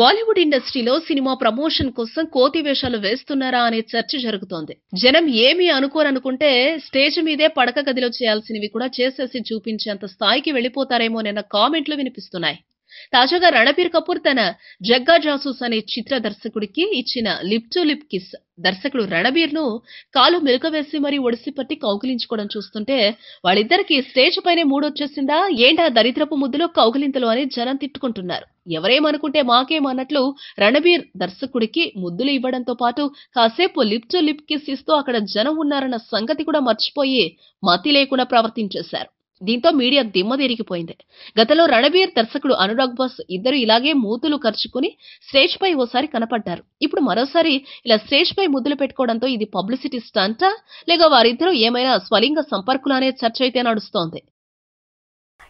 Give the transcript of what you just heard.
బాలీవుడ్ ఇండస్ట్రీలో cinema promotion కోసం కోతి వేషాలు వేస్తున్నారా అనే చర్చ జరుగుతోంది. జనం ఏమీ అనుకోరనుకుంటే స్టేజ్ మీదే పడక గదిలో చేయాల్సినవి కూడా చేసేసి చూపించేంత స్థాయికి వెళ్ళిపోతారేమోనన్న కామెంట్లు వినిపిస్తున్నాయి. తాజాగా రణబీర్ కపూర్ తన జగ్గా జాసూస్ అనే చిత్ర దర్శకుడికి ఇచ్చిన లిప్ టు లిప్ కిస్ దర్శకుడు రణబీర్ను కాలు మెలకవేసి మరీ ఒడిసి పట్టి కౌగిలించుకోవడం చూస్తుంటే వాళ్ళిద్దరికి స్టేజ్ పైనే మూడొచ్చేసిందా? ఏంటా దరిద్రపు ముద్దులో కౌగిలింతలు అని జనం తిట్టుకుంటున్నారు. ఎవరేమనుకుంటే మాకేమన్నట్లు రణబీర్ దర్శకుడికి ముద్దులు ఇవ్వడంతో పాటు కాసేపు లిప్ టు లిప్ కిస్ ఇస్తూ అక్కడ జనం ఉన్నారన్న సంగతి కూడా మర్చిపోయి మతి లేకుండా ప్రవర్తించేశారు. దీంతో మీడియా దిమ్మ తిరిగిపోయింది. గతంలో రణబీర్ దర్శకుడు అనురాగ్ బాస్ ఇద్దరు ఇలాగే మూతులు ఖర్చుకుని స్టేజ్ పై ఓసారి కనపడ్డారు. ఇప్పుడు మరోసారి ఇలా స్టేజ్ పై ముద్దులు పెట్టుకోవడంతో ఇది పబ్లిసిటీ స్టంటా? లేక వారిద్దరూ ఏమైనా స్వలింగ సంపర్కులు అనే చర్చ అయితే నడుస్తోంది.